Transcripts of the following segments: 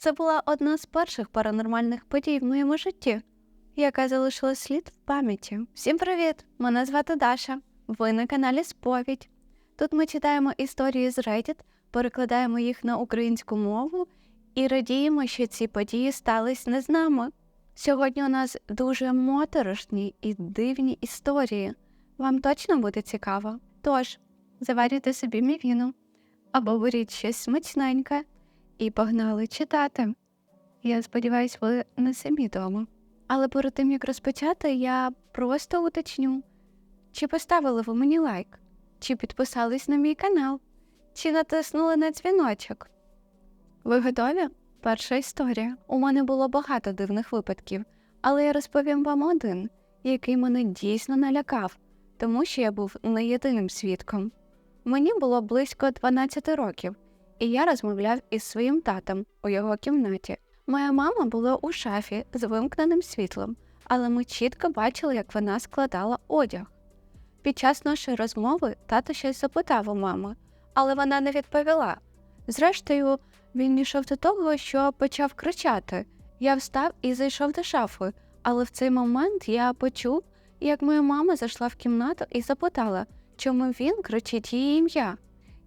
Це була одна з перших паранормальних подій в моєму житті, яка залишила слід в пам'яті. Всім привіт! Мене звати Даша. Ви на каналі Сповідь. Тут ми читаємо історії з Reddit, перекладаємо їх на українську мову і радіємо, що ці події стались не з нами. Сьогодні у нас дуже моторошні і дивні історії. Вам точно буде цікаво? Тож, заварюйте собі мівіну або беріть щось смачненьке і погнали читати. Я сподіваюсь, ви не самі вдома. Але перед тим як розпочати, я просто уточню, чи поставили ви мені лайк, чи підписались на мій канал, чи натиснули на дзвіночок. Ви готові? Перша історія. У мене було багато дивних випадків, але я розповім вам один, який мене дійсно налякав, тому що я був не єдиним свідком. Мені було близько 12 років, і я розмовляв із своїм татом у його кімнаті. Моя мама була у шафі з вимкненим світлом, але ми чітко бачили, як вона складала одяг. Під час нашої розмови тато щось запитав у мами, але вона не відповіла. Зрештою, він дійшов до того, що почав кричати. Я встав і зайшов до шафи, але в цей момент я почув, як моя мама зайшла в кімнату і запитала, чому він кричить її ім'я.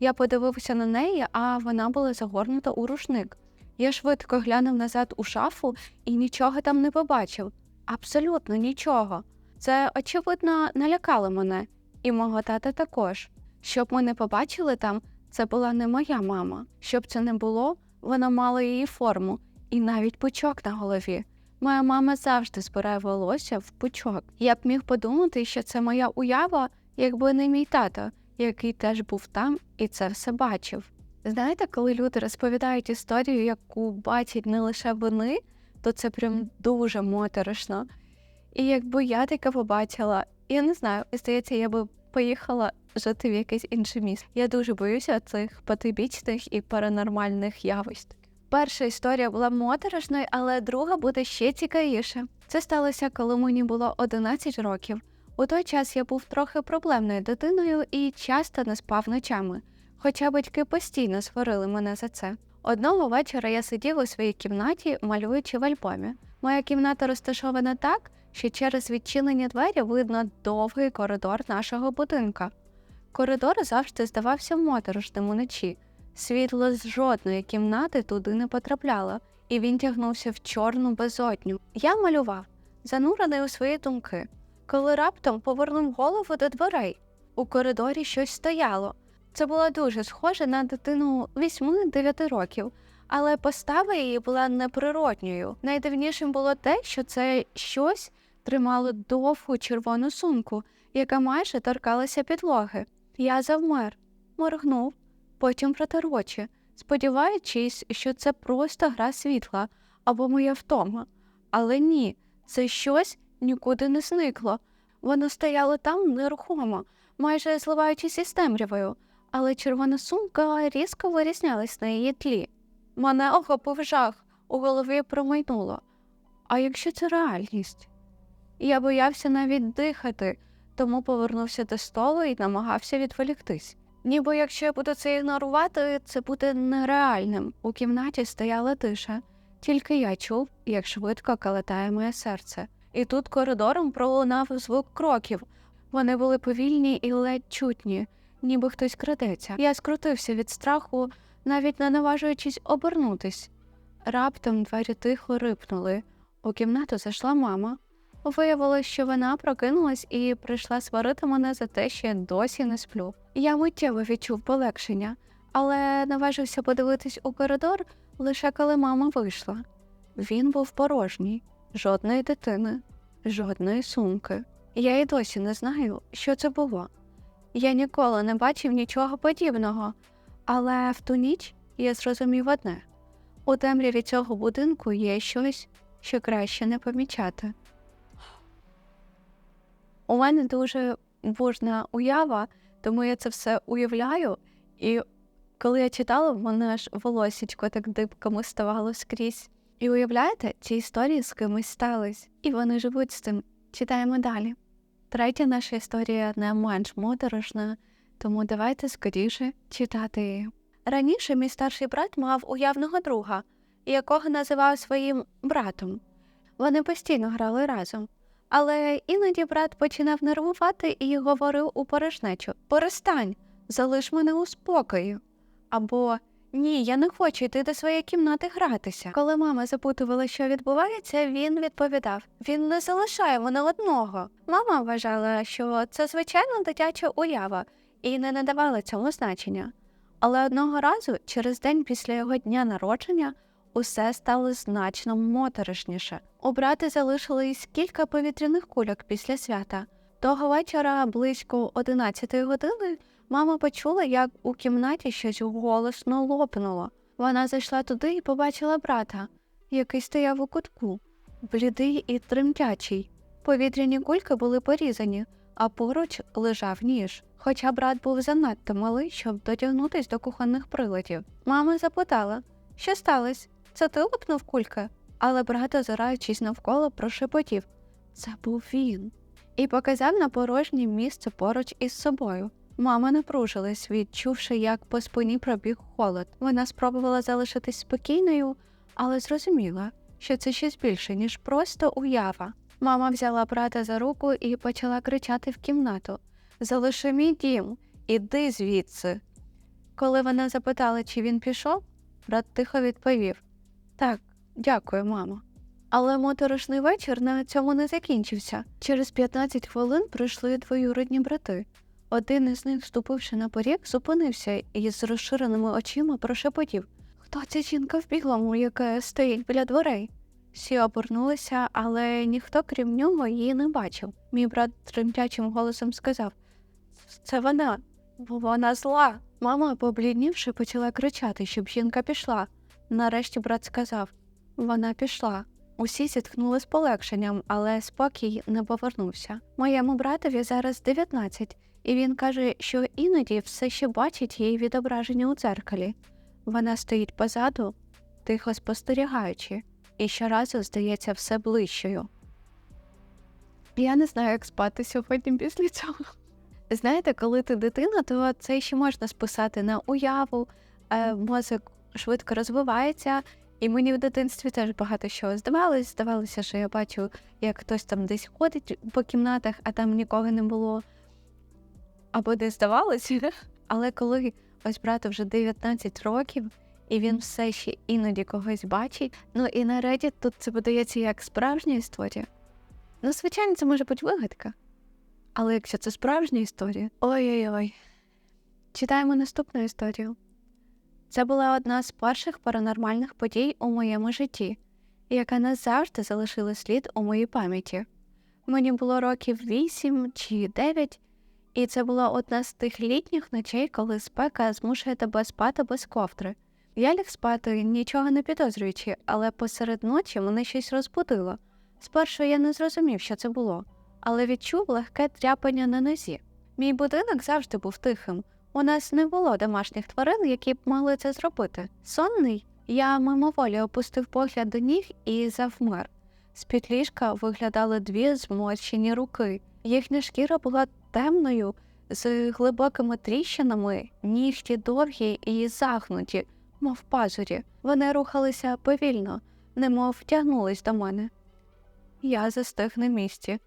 Я подивився на неї, а вона була загорнута у рушник. Я швидко глянув назад у шафу і нічого там не побачив. Абсолютно нічого. Це, очевидно, налякало мене, і мого тата також. Щоб ми не побачили там, це була не моя мама. Щоб це не було, вона мала її форму і навіть пучок на голові. Моя мама завжди збирає волосся в пучок. Я б міг подумати, що це моя уява, якби не мій тато, який теж був там і це все бачив. Знаєте, коли люди розповідають історію, яку бачать не лише вони, то це прям дуже моторошно. І якби я таке побачила, я не знаю, здається, я би поїхала жити в якесь інше місто. Я дуже боюся цих потибічних і паранормальних явищ. Перша історія була моторошною, але друга буде ще цікавіше. Це сталося, коли мені було 11 років. У той час я був трохи проблемною дитиною і часто не спав ночами, хоча батьки постійно сварили мене за це. Одного вечора я сидів у своїй кімнаті, малюючи в альбомі. Моя кімната розташована так, що через відчинені двері видно довгий коридор нашого будинка. Коридор завжди здавався моторошним уночі. Світло з жодної кімнати туди не потрапляло, і він тягнувся в чорну безодню. Я малював, занурений у свої думки, коли раптом повернув голову до дверей. У коридорі щось стояло. Це було дуже схоже на дитину 8-9 років, але постава її була неприродньою. Найдивнішим було те, що це щось тримало довгу червону сумку, яка майже торкалася підлоги. Я завмер, моргнув, потім протер очі, сподіваючись, що це просто гра світла або моя втома. Але ні, це щось нікуди не зникло. Воно стояло там нерухомо, майже зливаючись із темрявою, але червона сумка різко вирізнялась на її тлі. Мене охопив жах, у голові промайнуло. А якщо це реальність? Я боявся навіть дихати, тому повернувся до столу і намагався відволіктись. Ніби якщо я буду це ігнорувати, це буде нереальним. У кімнаті стояла тиша, тільки я чув, як швидко калатає моє серце. І тут коридором пролунав звук кроків. Вони були повільні і ледь чутні, ніби хтось крадеться. Я скрутився від страху, навіть не наважуючись обернутись. Раптом двері тихо рипнули. У кімнату зайшла мама. Виявилось, що вона прокинулась і прийшла сварити мене за те, що я досі не сплю. Я миттєво відчув полегшення, але наважився подивитись у коридор лише коли мама вийшла. Він був порожній, жодної дитини, жодної сумки. Я й досі не знаю, що це було. Я ніколи не бачив нічого подібного, але в ту ніч я зрозумів одне: у темряві цього будинку є щось, що краще не помічати. У мене дуже бужна уява, тому я це все уявляю. І коли я читала, в мене аж волосічко так дибками ставало скрізь. І уявляєте, ці історії з кимось стались, і вони живуть з цим. Читаємо далі. Третя наша історія не менш моторошна, тому давайте скоріше читати її. Раніше мій старший брат мав уявного друга, якого називав своїм братом. Вони постійно грали разом. Але іноді брат починав нервувати і говорив у порожнечу Перестань, залиш мене у спокою. Або Ні, я не хочу йти до своєї кімнати гратися. Коли мама запитувала, що відбувається, він відповідав Він не залишає мене одного. Мама вважала, що це звичайна дитяча уява і не надавала цьому значення. Але одного разу, через день після його дня народження, усе стало значно моторошніше. У брата залишилось кілька повітряних кульок після свята. Того вечора, близько 11 години, мама почула, як у кімнаті щось голосно лопнуло. Вона зайшла туди і побачила брата, який стояв у кутку, блідий і тремтячий. Повітряні кульки були порізані, а поруч лежав ніж. Хоча брат був занадто малий, щоб дотягнутись до кухонних приладів. Мама запитала, що сталося? Це ти лопнув кульки? Але брат, озираючись навколо, прошепотів Це був він. І показав на порожнє місце поруч із собою. Мама напружилась, відчувши, як по спині пробіг холод. Вона спробувала залишитись спокійною, але зрозуміла, що це щось більше, ніж просто уява. Мама взяла брата за руку і почала кричати в кімнату Залиши мій дім, іди звідси. Коли вона запитала, чи він пішов, брат тихо відповів Так, дякую, мамо. Але моторошний вечір на цьому не закінчився. Через 15 хвилин прийшли двоюродні брати. Один із них, ступивши на поріг, зупинився і з розширеними очима прошепотів Хто ця жінка в біглому, яка стоїть біля дверей? Всі обернулися, але ніхто, крім нього, її не бачив. Мій брат тремтячим голосом сказав Це вона, вона зла. Мама, побліднівши, почала кричати, щоб жінка пішла. Нарешті брат сказав Вона пішла. Усі зітхнули з полегшенням, але спокій не повернувся. Моєму братові зараз 19, і він каже, що іноді все ще бачить її відображення у дзеркалі. Вона стоїть позаду, тихо спостерігаючи, і щоразу здається все ближчою. Я не знаю, як спати сьогодні після цього. Знаєте, коли ти дитина, то це ще можна списати на уяву, е, мозок швидко розвивається, і мені в дитинстві теж багато що здавалось. Здавалося, що я бачу, як хтось там десь ходить по кімнатах, а там нікого не було. Або десь здавалося. Але коли ось брату вже 19 років, і він все ще іноді когось бачить, ну і на Reddit тут це подається як справжня історія. Ну, звичайно, це може бути вигадка. Але якщо це справжня історія, ой-ой-ой. Читаємо наступну історію. Це була одна з перших паранормальних подій у моєму житті, яка назавжди залишила слід у моїй пам'яті. Мені було років вісім чи дев'ять, і це була одна з тих літніх ночей, коли спека змушує тебе спати без ковтри. Я ліг спати, нічого не підозрюючи, але посеред ночі мене щось розбудило. Спершу я не зрозумів, що це було, але відчув легке тряпання на нозі. Мій будинок завжди був тихим. У нас не було домашніх тварин, які б могли це зробити. Сонний, я мимоволі опустив погляд до ніг і завмер. З-під ліжка виглядали дві зморщені руки. Їхня шкіра була темною, з глибокими тріщинами, нігті довгі і загнуті, мов пазурі. Вони рухалися повільно, немов тягнулись до мене. Я застиг на місці,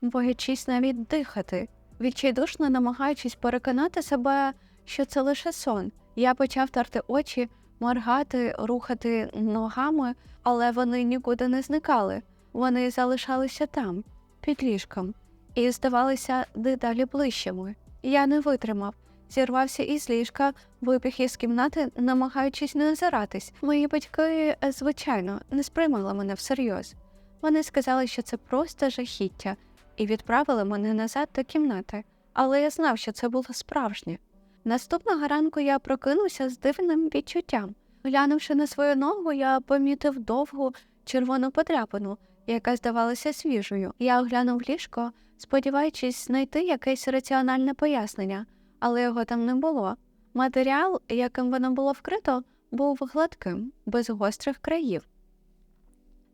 боячись навіть дихати, відчайдушно намагаючись переконати себе, що це лише сон. Я почав терти очі, моргати, рухати ногами, але вони нікуди не зникали. Вони залишалися там, під ліжком, і здавалися дедалі ближчими. Я не витримав, зірвався із ліжка, вибіг із кімнати, намагаючись не озиратись. Мої батьки, е, звичайно, не сприймали мене всерйоз. Вони сказали, що це просто жахіття, і відправили мене назад до кімнати, але я знав, що це було справжнє. Наступного ранку я прокинувся з дивним відчуттям. Глянувши на свою ногу, я помітив довгу червону подряпину, яка здавалася свіжою. Я оглянув ліжко, сподіваючись знайти якесь раціональне пояснення, але його там не було. Матеріал, яким воно було вкрито, був гладким, без гострих країв.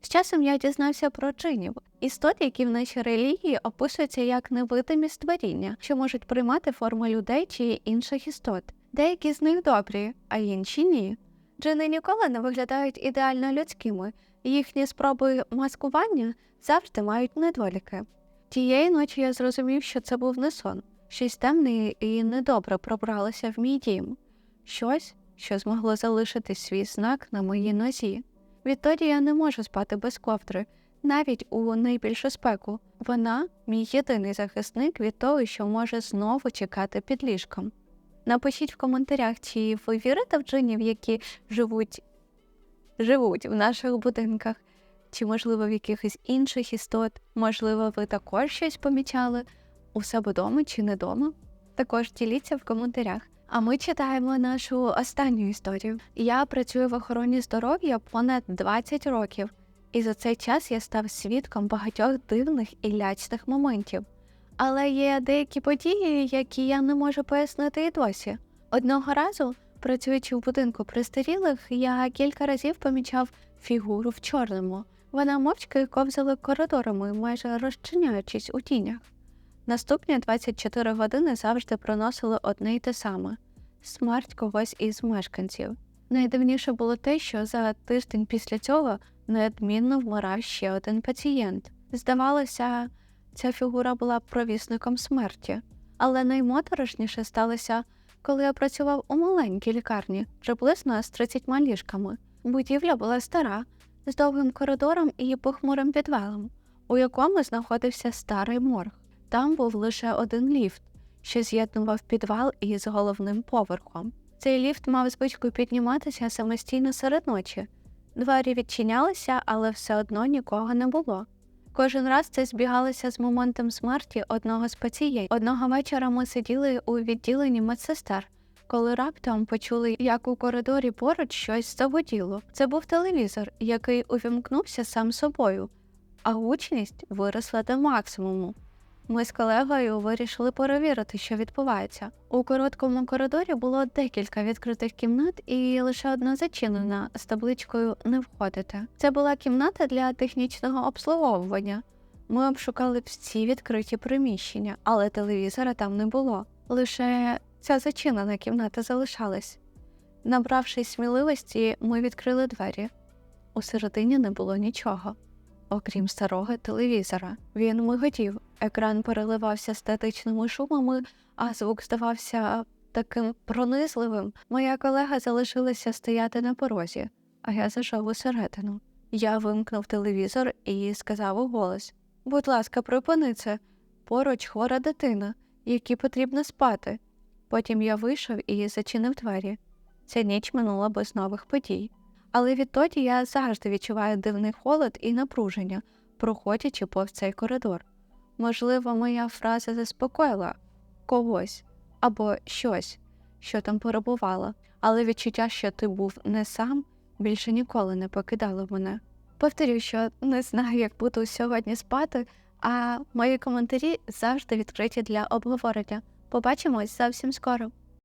З часом я дізнався про джинів, істот, які в нашій релігії описуються як невидимі створіння, що можуть приймати форму людей чи інших істот. Деякі з них добрі, а інші ні. Джини ніколи не виглядають ідеально людськими, їхні спроби маскування завжди мають недоліки. Тієї ночі я зрозумів, що це був не сон, щось темне і недобре пробралося в мій дім, щось, що змогло залишити свій знак на моїй нозі. Відтоді я не можу спати без ковдри, навіть у найбільшу спеку. Вона мій єдиний захисник від того, що може знову чекати під ліжком. Напишіть в коментарях, чи ви вірите в джинів, які живуть, живуть в наших будинках, чи, можливо, в якихось інших істот. Можливо, ви також щось помічали у себе вдома чи не вдома. Також діліться в коментарях. А ми читаємо нашу останню історію. Я працюю в охороні здоров'я понад 20 років, і за цей час я став свідком багатьох дивних і лячних моментів. Але є деякі події, які я не можу пояснити і досі. Одного разу, працюючи в будинку престарілих, я кілька разів помічав фігуру в чорному. Вона мовчки ковзала коридорами, майже розчиняючись у тінях. Наступні 24 години завжди проносили одне й те саме смерть когось із мешканців. Найдивніше було те, що за тиждень після цього неодмінно вмирав ще один пацієнт. Здавалося, ця фігура була провісником смерті, але наймоторошніше сталося, коли я працював у маленькій лікарні, приблизно з 30 ліжками. Будівля була стара, з довгим коридором і похмурим підвалом, у якому знаходився старий морг. Там був лише один ліфт, що з'єднував підвал із головним поверхом. Цей ліфт мав звичку підніматися самостійно серед ночі. Двері відчинялися, але все одно нікого не було. Кожен раз це збігалося з моментом смерті одного з пацієнтів. Одного вечора ми сиділи у відділенні медсестер, коли раптом почули, як у коридорі поруч щось заводіло. Це був телевізор, який увімкнувся сам собою, а гучність виросла до максимуму. Ми з колегою вирішили перевірити, що відбувається. У короткому коридорі було декілька відкритих кімнат і лише одна зачинена з табличкою Не входити. Це була кімната для технічного обслуговування. Ми обшукали всі відкриті приміщення, але телевізора там не було. Лише ця зачинена кімната залишалась. Набравшись сміливості, ми відкрили двері. Усередині не було нічого, окрім старого телевізора. Він миготів, екран переливався статичними шумами, а звук здавався таким пронизливим. Моя колега залишилася стояти на порозі, а я зайшов усередину. Я вимкнув телевізор і сказав у голос: Будь ласка, припини це. Поруч хвора дитина, якій потрібно спати. Потім я вийшов і зачинив двері. Ця ніч минула без нових подій. Але відтоді я завжди відчуваю дивний холод і напруження, проходячи повз цей коридор. Можливо, моя фраза заспокоїла когось або щось, що там перебувало, але відчуття, що ти був не сам, більше ніколи не покидало мене. Повторюю, що не знаю, як буду сьогодні спати, а мої коментарі завжди відкриті для обговорення. Побачимось зовсім скоро.